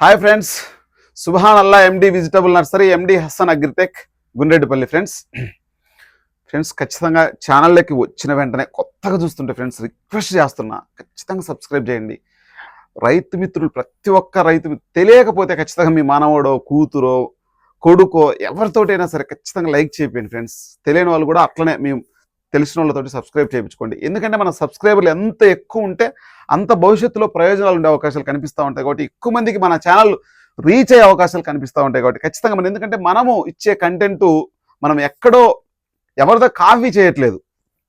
Hi friends Subhan Allah MD vegetable nursery MD Hasan agritech Gundreddipalli friends friends ఖచ్చితంగా ఛానల్లోకి వచ్చిన వెంటనే కొత్తగా చూస్తుంటే ఫ్రెండ్స్ రిక్వెస్ట్ చేస్తున్నా ఖచ్చితంగా సబ్స్క్రైబ్ చేయండి. రైతు మిత్రులు ప్రతి ఒక్క రైతు తెలియకపోతే ఖచ్చితంగా మీ మానవుడో కూతురో కొడుకో ఎవరితోటైనా సరే ఖచ్చితంగా లైక్ చేయండి ఫ్రెండ్స్ తెలియని వాళ్ళు కూడా అట్లనే మేము తెలిసిన వాళ్ళతోటి సబ్స్క్రైబ్ చేయించుకోండి. ఎందుకంటే మన సబ్స్క్రైబర్లు ఎంత ఎక్కువ ఉంటే అంత భవిష్యత్తులో ప్రయోజనాలు ఉండే అవకాశాలు కనిపిస్తూ ఉంటాయి కాబట్టి ఎక్కువ మందికి మన ఛానల్ రీచ్ అయ్యే అవకాశాలు కనిపిస్తూ ఉంటాయి కాబట్టి ఖచ్చితంగా మనం ఎందుకంటే మనము ఇచ్చే కంటెంట్ మనం ఎక్కడో ఎవరితో కాఫీ చేయట్లేదు.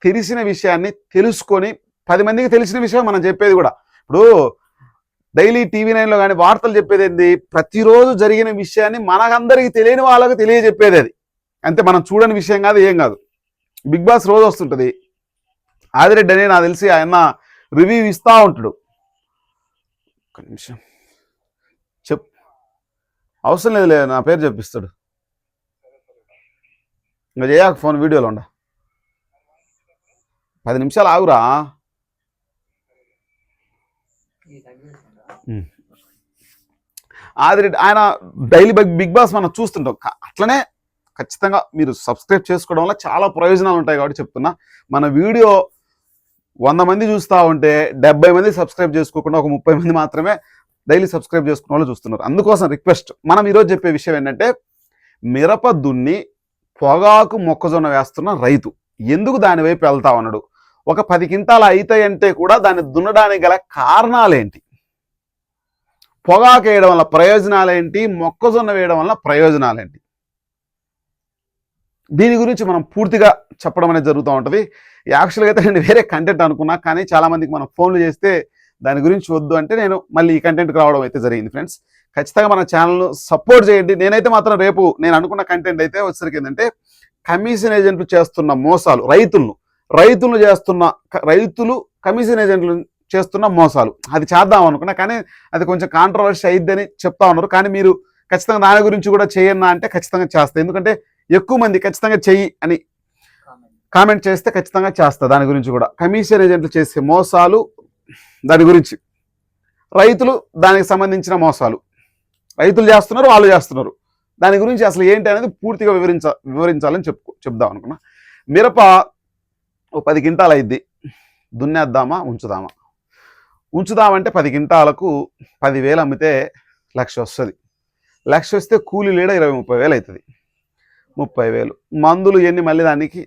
తెలిసిన విషయాన్ని తెలుసుకొని పది మందికి తెలిసిన విషయం మనం చెప్పేది కూడా. ఇప్పుడు డైలీ టీవీ నైన్లో కానీ వార్తలు చెప్పేది ఏంది? ప్రతిరోజు జరిగిన విషయాన్ని మనకందరికి తెలియని వాళ్ళకి తెలియజెప్పేది అది. అంతే మనం చూడని విషయం కాదు ఏం కాదు. బిగ్ బాస్ రోజు వస్తుంటుంది. ఆదిరెడ్డి అని నాకు తెలిసి ఆయన రివ్యూ ఇస్తూ ఉంటాడు. ఒక నిమిషం. చెప్. అవసరం లేదులే నా పేరు చెప్పిస్తాడు. ఇంకా చేయక ఫోన్ వీడియోలో ఉండ. పది నిమిషాలు ఆగురా. ఆదిరెడ్డి ఆయన డైలీ బిగ్ బాస్ మనం చూస్తుంటాం. అట్లనే ఖచ్చితంగా మీరు సబ్స్క్రైబ్ చేసుకోవడం వల్ల చాలా ప్రయోజనాలు ఉంటాయి కాబట్టి చెప్తున్నా. మన వీడియో వంద మంది చూస్తూ ఉంటే డెబ్బై మంది సబ్స్క్రైబ్ చేసుకోకుండా ఒక ముప్పై మంది మాత్రమే డైలీ సబ్స్క్రైబ్ చేసుకున్న వాళ్ళు చూస్తున్నారు. అందుకోసం రిక్వెస్ట్ మనం ఈరోజు చెప్పే విషయం ఏంటంటే మిరప దున్ని పొగాకు మొక్కజొన్న వేస్తున్న రైతు. ఎందుకు దాని వైపు వెళ్తా ఉన్నాడు? ఒక పది కింటాలు అవుతాయంటే కూడా దాన్ని దున్నడానికి గల కారణాలేంటి? పొగాకు వేయడం వల్ల ప్రయోజనాలేంటి? మొక్కజొన్న వేయడం వల్ల ప్రయోజనాలేంటి? దీని గురించి మనం పూర్తిగా చెప్పడం అనేది జరుగుతూ ఉంటుంది. యాక్చువల్గా అయితే నేను వేరే కంటెంట్ అనుకున్నా కానీ చాలామందికి మనం ఫోన్లు చేస్తే దాని గురించి వద్దు అంటే నేను మళ్ళీ ఈ కంటెంట్కి రావడం అయితే జరిగింది ఫ్రెండ్స్ ఖచ్చితంగా మన ఛానల్ను సపోర్ట్ చేయండి. నేనైతే మాత్రం రేపు నేను అనుకున్న కంటెంట్ అయితే వచ్చేసరికి ఏంటంటే కమిషన్ ఏజెంట్లు చేస్తున్న మోసాలు రైతులను రైతులు చేస్తున్న రైతులు కమిషన్ ఏజెంట్లు చేస్తున్న మోసాలు. అది చేద్దాం అనుకున్నా కానీ అది కొంచెం కాంట్రవర్సీ అయిద్దని చెప్తా ఉన్నారు. కానీ మీరు ఖచ్చితంగా దాని గురించి కూడా చేయన్నా అంటే ఖచ్చితంగా చేస్తాయి ఎందుకంటే ఎక్కువ మంది ఖచ్చితంగా చెయ్యి అని కామెంట్ చేస్తే ఖచ్చితంగా చేస్తా దాని గురించి కూడా. కమిషన్ ఏజెంట్లు చేసే మోసాలు దాని గురించి. రైతులు దానికి సంబంధించిన మోసాలు. రైతులు చేస్తున్నారు వాళ్ళు చేస్తున్నారు. దాని గురించి అసలు ఏంటి అనేది పూర్తిగా వివరించ వివరించాలని చెప్పు చెప్దాం అనుకున్నా. మిరప ఓ పది కింటాలు అయింది దున్నేద్దామా ఉంచుదామా? ఉంచుదామంటే పది కింటాలకు పదివేలు అమ్మితే లక్ష వస్తుంది. లక్ష వస్తే కూలీ లేడ ఇరవై ముప్పై వేలు అవుతుంది ముప్పై వేలు. మందులు ఎన్ని మళ్ళీ దానికి?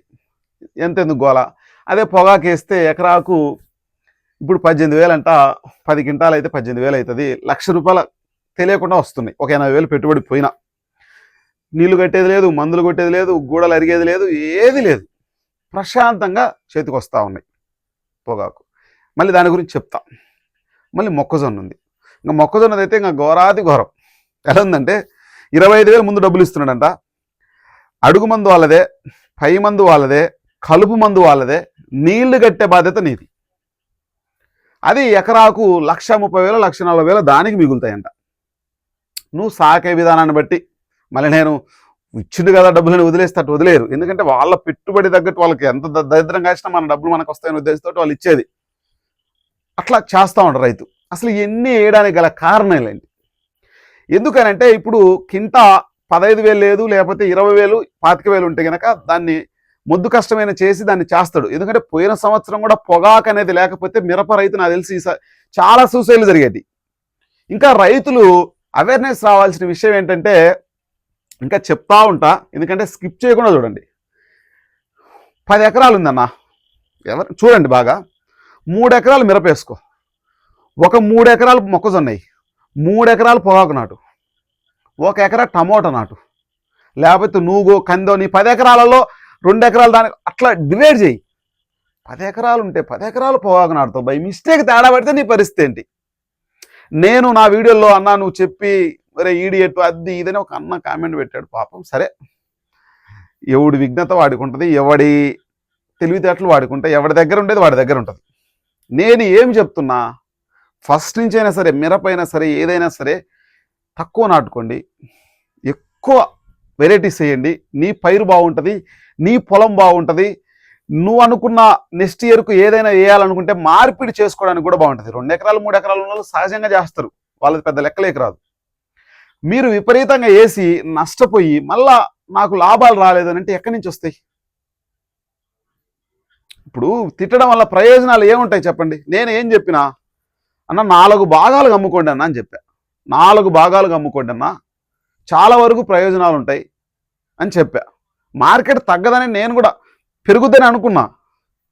ఎంత ఎందుకు గోల? అదే పొగాకు వేస్తే ఎకరాకు ఇప్పుడు పద్దెనిమిది వేలు అంట పది క్వింటాలు అయితే పద్దెనిమిది వేలు అవుతుంది లక్ష రూపాయల తెలియకుండా వస్తున్నాయి. ఒక ఎనభై వేలు పెట్టుబడి పోయినా. నీళ్ళు కట్టేది లేదు మందులు కొట్టేది లేదు గూడలు అరిగేది లేదు ఏది లేదు. ప్రశాంతంగా చేతికి వస్తూ ఉన్నాయి పొగాకు. మళ్ళీ దాని గురించి చెప్తా. మళ్ళీ మొక్కజొన్న ఉంది ఇంకా మొక్కజొన్నది అయితే ఇంకా ఘోరాది ఘోరం. ఎలా ఉందంటే ఇరవై ఐదు వేలు ముందు డబ్బులు ఇస్తున్నాడంట. అడుగు మందు వాళ్ళదే పై మందు వాళ్ళదే కలుపు మందు వాళ్ళదే నీళ్ళు కట్టే బాధ్యత నీది. అది ఎకరాకు లక్ష ముప్పై వేల లక్ష నలభై వేల దానికి మిగులుతాయంట. నువ్వు సాకే విధానాన్ని బట్టి మళ్ళీ నేను ఇచ్చిండు కదా డబ్బులను వదిలేస్తే అటు వదిలేరు. ఎందుకంటే వాళ్ళ పెట్టుబడి తగ్గట్టు వాళ్ళకి ఎంత దరిద్రం కాసినా మన డబ్బులు మనకు వస్తాయని ఉద్దేశంతో వాళ్ళు ఇచ్చేది. అట్లా చేస్తూ ఉంటారు రైతు. అసలు ఇవన్నీ వేయడానికి గల కారణాలు ఏంటి? ఎందుకనంటే ఇప్పుడు కింటా పదహైదు వేలు లేదు లేకపోతే ఇరవై వేలు పాతిక వేలు ఉంటే గనక దాన్ని ముద్దు కష్టమైన చేసి దాన్ని చేస్తాడు. ఎందుకంటే పోయిన సంవత్సరం కూడా పొగాకు అనేది లేకపోతే మిరప రైతు నాకు తెలిసి చాలా సూసైడ్లు జరిగేది. ఇంకా రైతులు అవేర్నెస్ రావాల్సిన విషయం ఏంటంటే ఇంకా చెప్తా ఉంటా ఎందుకంటే స్కిప్ చేయకుండా చూడండి. పది ఎకరాలు ఉందన్న ఎవరు చూడండి బాగా. మూడు ఎకరాలు మిరప వేసుకో. ఒక మూడు ఎకరాలు మొక్కజొన్నాయి. మూడు ఎకరాలు పొగాకు నాటు. ఒక ఎకరా టమోటా నాటు. లేకపోతే నువ్వు కందో నీ పది ఎకరాలలో రెండు ఎకరాలు దానికి అట్లా డివైడ్ చేయి. పది ఎకరాలు ఉంటే పది ఎకరాలు పొగాకు నాటుతావు. బై మిస్టేక్ తేడా పడితే నీ పరిస్థితి ఏంటి? నేను నా వీడియోలో అన్నా నువ్వు చెప్పి మరే ఈడియట్ అది ఇదని ఒక అన్న కామెంట్ పెట్టాడు. పాపం సరే. ఎవడి విఘ్నత వాడుకుంటుంది ఎవడి తెలివితేటలు వాడుకుంటే ఎవడి దగ్గర ఉండేది వాడి దగ్గర ఉంటుంది. నేను ఏం చెప్తున్నా ఫస్ట్ నుంచి అయినా సరే మిరపైనా సరే ఏదైనా సరే తక్కువ నాటుకోండి. ఎక్కువ వెరైటీస్ వేయండి. నీ పైరు బాగుంటుంది నీ పొలం బాగుంటుంది. నువ్వు అనుకున్న నెక్స్ట్ ఇయర్కు ఏదైనా వేయాలనుకుంటే మార్పిడి చేసుకోవడానికి కూడా బాగుంటుంది. రెండు ఎకరాలు మూడు ఎకరాలు ఉన్న వాళ్ళు సహజంగా చేస్తారు. వాళ్ళది పెద్ద లెక్కలేక రాదు. మీరు విపరీతంగా వేసి నష్టపోయి మళ్ళా నాకు లాభాలు రాలేదు అని అంటే ఎక్కడి నుంచి వస్తాయి? ఇప్పుడు తిట్టడం వల్ల ప్రయోజనాలు ఏముంటాయి చెప్పండి? నేను ఏం చెప్పినా అన్న నాలుగు భాగాలు అమ్ముకోండి అన్న అని చెప్పా. నాలుగు భాగాలుగా అమ్ముకోండి అన్న చాలా వరకు ప్రయోజనాలు ఉంటాయి అని చెప్పా. మార్కెట్ తగ్గదని నేను కూడా పెరుగుద్దని అనుకున్నా.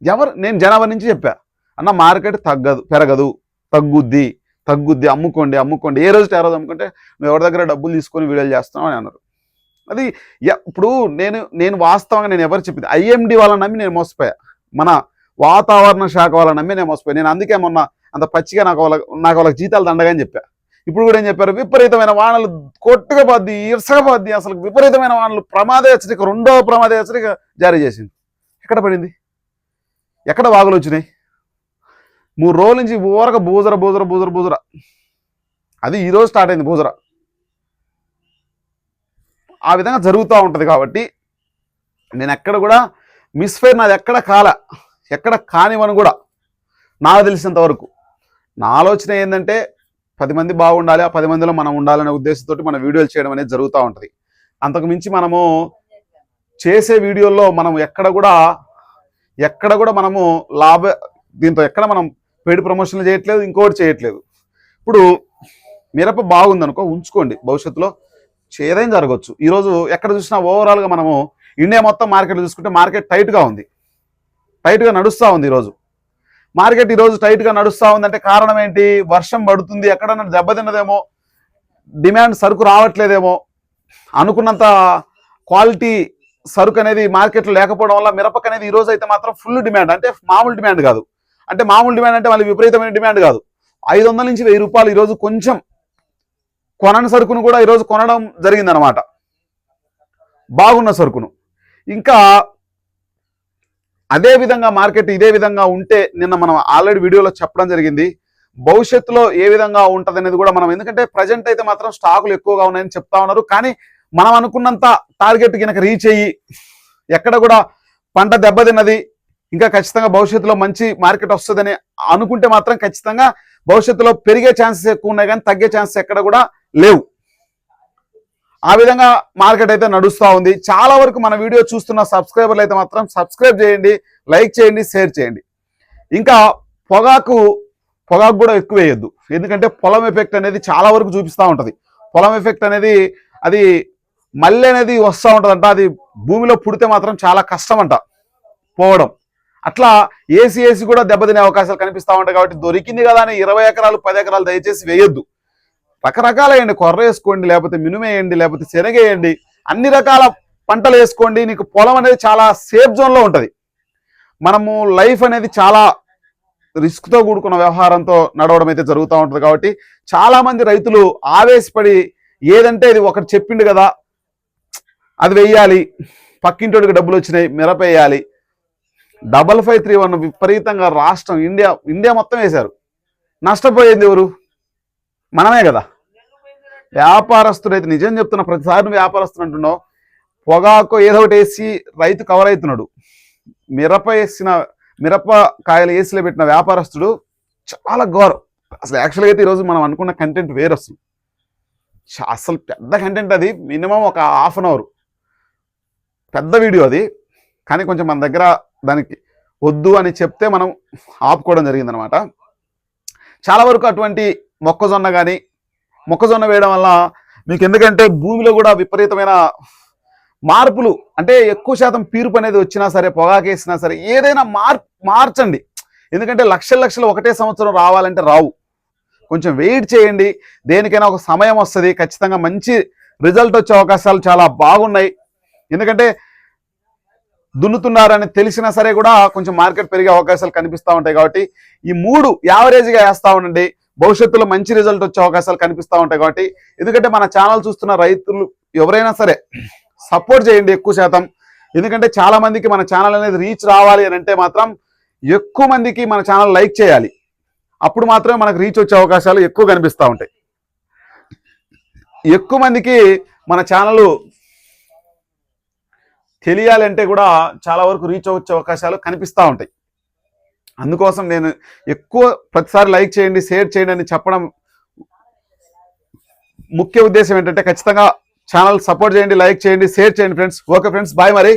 ఎవరు నేను జనవరి నుంచి చెప్పా. అన్న మార్కెట్ తగ్గదు పెరగదు తగ్గుద్ది తగ్గుద్ది అమ్ముకోండి అమ్ముకోండి. ఏ రోజు ఏ రోజు అమ్ముకుంటే నువ్వు ఎవరి దగ్గర డబ్బులు తీసుకొని వీడియోలు చేస్తున్నావు అని అన్నారు. అది ఇప్పుడు నేను నేను వాస్తవంగా నేను ఎవరు చెప్పింది ఐఎండి వాళ్ళని నమ్మి నేను మోసపోయా. మన వాతావరణ శాఖ వాళ్ళని నమ్మి నేను మోసపోయా. నేను అందుకే మొన్న అంత పచ్చిగా నాకు వాళ్ళ నాకు వాళ్ళకి జీతాలు దండగా అని చెప్పా. ఇప్పుడు కూడా ఏం చెప్పారు? విపరీతమైన వానలు కొట్టుగా పోద్ది ఇరుసగా అసలు విపరీతమైన వానలు ప్రమాద హెచ్చరిక రెండో ప్రమాద హెచ్చరిక జారీ చేసింది. ఎక్కడ పడింది? ఎక్కడ వాగులు వచ్చినాయి? మూడు రోజుల నుంచి ఊరక బూజర బూజర బూజర బూజర. అది ఈరోజు స్టార్ట్ అయింది బూజర. ఆ విధంగా జరుగుతూ ఉంటుంది కాబట్టి నేను ఎక్కడ కూడా మిస్ఫైర్ నాది ఎక్కడ కాల ఎక్కడ కానివని కూడా. నాకు తెలిసినంత వరకు. నా ఆలోచన ఏంటంటే పది మంది బాగుండాలి ఆ పది మందిలో మనం ఉండాలనే ఉద్దేశంతో మన వీడియోలు చేయడం అనేది జరుగుతూ ఉంటుంది. అంతకుమించి మనము చేసే వీడియోల్లో మనం ఎక్కడ కూడా ఎక్కడ కూడా మనము లాభ దీంతో ఎక్కడ మనం పెయిడ్ ప్రమోషన్లు చేయట్లేదు ఇంకోటి చేయట్లేదు. ఇప్పుడు మిరప బాగుందనుకో ఉంచుకోండి భవిష్యత్తులో ఏదైనా జరగవచ్చు ఈరోజు ఎక్కడ చూసినా ఓవరాల్గా మనము ఇండియా మొత్తం మార్కెట్ చూసుకుంటే మార్కెట్ టైట్గా ఉంది. టైట్గా నడుస్తూ ఉంది ఈరోజు. మార్కెట్ ఈరోజు టైట్గా నడుస్తూ ఉందంటే కారణం ఏంటి? వర్షం పడుతుంది ఎక్కడన్నా దెబ్బతిన్నదేమో డిమాండ్ సరుకు రావట్లేదేమో అనుకున్నంత క్వాలిటీ సరుకు అనేది మార్కెట్లో లేకపోవడం వల్ల మిరపకు అనేది ఈరోజు అయితే మాత్రం ఫుల్ డిమాండ్ అంటే మామూలు డిమాండ్ కాదు. అంటే మామూలు డిమాండ్ అంటే మళ్ళీ విపరీతమైన డిమాండ్ కాదు. ఐదు వందల నుంచి వెయ్యి రూపాయలు ఈరోజు కొంచెం కొనని సరుకును కూడా ఈరోజు కొనడం జరిగిందనమాట బాగున్న సరుకును. ఇంకా అదే విధంగా మార్కెట్ ఇదే విధంగా ఉంటే నిన్న మనం ఆల్రెడీ వీడియోలో చెప్పడం జరిగింది. భవిష్యత్తులో ఏ విధంగా ఉంటుంది అనేది కూడా మనం ఎందుకంటే ప్రజెంట్ అయితే మాత్రం స్టాకులు ఎక్కువగా ఉన్నాయని చెప్తా ఉన్నారు. కానీ మనం అనుకున్నంత టార్గెట్ కనుక రీచ్ అయ్యి ఎక్కడ కూడా పంట దెబ్బతిన్నది ఇంకా ఖచ్చితంగా భవిష్యత్తులో మంచి మార్కెట్ వస్తుందని అనుకుంటే మాత్రం ఖచ్చితంగా భవిష్యత్తులో పెరిగే ఛాన్సెస్ ఎక్కువ ఉన్నాయి కానీ తగ్గే ఛాన్సెస్ ఎక్కడ కూడా లేవు. ఆ విధంగా మార్కెట్ అయితే నడుస్తూ ఉంది. చాలా వరకు మన వీడియో చూస్తున్న సబ్స్క్రైబర్లు అయితే మాత్రం సబ్స్క్రైబ్ చేయండి లైక్ చేయండి షేర్ చేయండి. ఇంకా పొగాకు పొగాకు కూడా ఎక్కువ వేయొద్దు. ఎందుకంటే పొలం ఎఫెక్ట్ అనేది చాలా వరకు చూపిస్తూ ఉంటుంది. పొలం ఎఫెక్ట్ అనేది అది మళ్ళీ అనేది వస్తూ ఉంటుందంట. అది భూమిలో పుడితే మాత్రం చాలా కష్టం అంట పోవడం. అట్లా ఏసీ ఏసీ కూడా దెబ్బతినే అవకాశాలు కనిపిస్తూ ఉంటాయి కాబట్టి దొరికింది కదా అని ఇరవై ఎకరాలు పది ఎకరాలు దయచేసి వేయొద్దు. రకరకాల వేయండి కొర్ర వేసుకోండి లేకపోతే మినుమేయండి లేకపోతే శనగేయండి అన్ని రకాల పంటలు వేసుకోండి. నీకు పొలం అనేది చాలా సేఫ్ జోన్లో ఉంటుంది. మనము లైఫ్ అనేది చాలా రిస్క్తో కూడుకున్న వ్యవహారంతో నడవడం అయితే జరుగుతూ ఉంటుంది కాబట్టి చాలామంది రైతులు ఆవేశపడి ఏదంటే ఇది ఒకటి చెప్పిండు కదా అది వెయ్యాలి పక్కింటోడికి డబ్బులు వచ్చినాయి మిరప వేయాలి. డబల్ ఫైవ్ త్రీ వన్ విపరీతంగా రాష్ట్రం ఇండియా ఇండియా మొత్తం వేశారు. నష్టపోయింది ఎవరు? మనమే కదా. వ్యాపారస్తుడైతే అయితే నిజం చెప్తున్నా ప్రతిసారి నువ్వు వ్యాపారస్తుడు అంటున్నావు. పొగాకు ఏదో ఒకటి వేసి రైతు కవర్ అవుతున్నాడు. మిరప వేసిన మిరప కాయలు వేసిలో పెట్టిన వ్యాపారస్తుడు చాలా ఘోరం. అసలు యాక్చువల్గా అయితే ఈరోజు మనం అనుకున్న కంటెంట్ వేరు వస్తుంది అసలు పెద్ద కంటెంట్ అది. మినిమం ఒక హాఫ్ అన్ అవర్ పెద్ద వీడియో అది. కానీ కొంచెం మన దగ్గర దానికి వద్దు అని చెప్తే మనం ఆపుకోవడం జరిగిందనమాట చాలా వరకు అటువంటి మొక్కజొన్న కానీ మొక్కజొన్న వేయడం వల్ల మీకు ఎందుకంటే భూమిలో కూడా విపరీతమైన మార్పులు అంటే ఎక్కువ శాతం పీరుపు అనేది వచ్చినా సరే పొగాకేసినా సరే ఏదైనా మార్ మార్చండి. ఎందుకంటే లక్షల లక్షలు ఒకటే సంవత్సరం రావాలంటే రావు. కొంచెం వెయిట్ చేయండి. దేనికైనా ఒక సమయం వస్తుంది. ఖచ్చితంగా మంచి రిజల్ట్ వచ్చే అవకాశాలు చాలా బాగున్నాయి. ఎందుకంటే దున్నుతున్నారని తెలిసినా సరే కూడా కొంచెం మార్కెట్ పెరిగే అవకాశాలు కనిపిస్తూ ఉంటాయి కాబట్టి ఈ మూడు యావరేజ్గా వేస్తూ ఉండండి. భవిష్యత్తులో మంచి రిజల్ట్ వచ్చే అవకాశాలు కనిపిస్తూ ఉంటాయి కాబట్టి ఎందుకంటే మన ఛానల్ చూస్తున్న రైతులు ఎవరైనా సరే సపోర్ట్ చేయండి ఎక్కువ శాతం. ఎందుకంటే చాలా మందికి మన ఛానల్ అనేది రీచ్ రావాలి అని అంటే మాత్రం ఎక్కువ మందికి మన ఛానల్ లైక్ చేయాలి. అప్పుడు మాత్రమే మనకు రీచ్ వచ్చే అవకాశాలు ఎక్కువ కనిపిస్తూ ఉంటాయి. ఎక్కువ మందికి మన ఛానల్ తెలియాలంటే కూడా చాలా వరకు రీచ్ వచ్చే అవకాశాలు కనిపిస్తూ ఉంటాయి. అందుకోసం నేను ఎక్కువ ప్రతిసారి లైక్ చేయండి షేర్ చేయండి అని చెప్పడం ముఖ్య ఉద్దేశం ఏంటంటే ఖచ్చితంగా ఛానల్ సపోర్ట్ చేయండి లైక్ చేయండి షేర్ చేయండి ఫ్రెండ్స్. ఓకే ఫ్రెండ్స్ బాయ్ మరి.